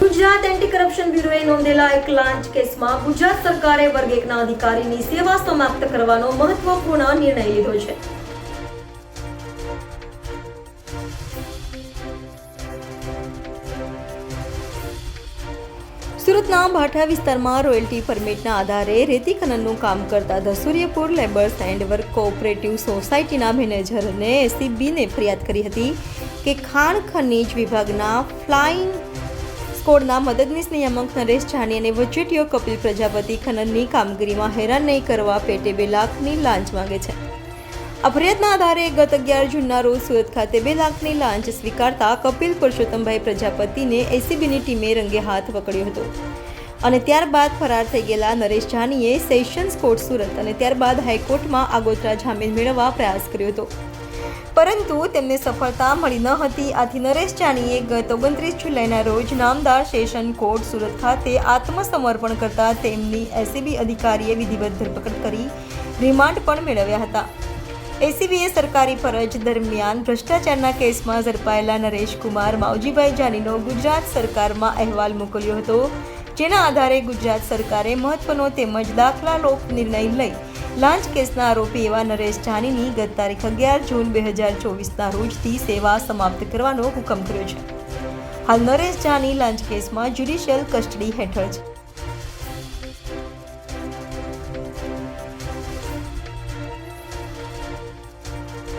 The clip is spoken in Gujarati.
ગુજરાત એન્ટી કરપ્શન બ્યુરોએ નોંધેલા એક લાંચ કેસમાં ગુજરાત સરકારે વર્ગ એકના અધિકારીની સેવા સમાપ્ત કરવાનો મહત્વપૂર્ણ નિર્ણય લીધો છે. સુરતના ભાઠા વિસ્તારમાં રોયલ્ટી પરમિટના આધારે રેતી ખનનનું કામ કરતા the labours and work cooperative સોસાયટીના મેનેજરને એસીબીને ફરિયાદ કરી હતી કે ખાણ ખનીજ વિભાગના ફ્લાઇંગ સ્કોડના મદદનીશ નિયામક નરેશ જાની અને વચેટીઓ કપિલ પ્રજાપતિ ખનનની કામગીરીમાં હેરાન નહીં કરવા પેટે બે લાખની લાંચ માંગે છે. આ ફરિયાદના આધારે ગત અગિયાર જૂનના રોજ સુરત ખાતે બે લાખની લાંચ સ્વીકારતા કપિલ પુરુષોત્તમભાઈ પ્રજાપતિને એસીબીની ટીમે રંગે હાથ પકડ્યો હતો. અને ત્યારબાદ ફરાર થઈ ગયેલા નરેશ જાનીએ સેશન્સ કોર્ટ સુરત અને ત્યારબાદ હાઈકોર્ટમાં આગોતરા જામીન મેળવવા પ્રયાસ કર્યો હતો. પરંતુ તેમને સફળતા મળી ન હતી. આથી નરેશ જાનીએ ગત ઓગણત્રીસ જુલાઈના રોજ નામદાર સેશન કોર્ટ સુરત ખાતે આત્મસમર્પણ કરતા તેમની એસીબી અધિકારીએ વિધિવત ધરપકડ કરી રિમાન્ડ પણ મેળવ્યા હતા. એસીબીએ સરકારી ફરજ દરમિયાન ભ્રષ્ટાચારના કેસમાં ઝડપાયેલા નરેશકુમાર માવજીભાઈ જાનીનો ગુજરાત સરકારમાં અહેવાલ મોકલ્યો હતો, જેના આધારે ગુજરાત સરકારે મહત્વનો તેમજ દાખલા લોક નિર્ણય લઈ લાંચ કેસના આરોપી એવા નરેશ જાનીની ગત તારીખ અગિયાર જૂન બે હજાર ચોવીસના રોજથી સેવા સમાપ્ત કરવાનો હુકમ કર્યો છે. હાલ નરેશ જાની લાંચ કેસમાં જ્યુડિશિયલ કસ્ટડી હેઠળ છે.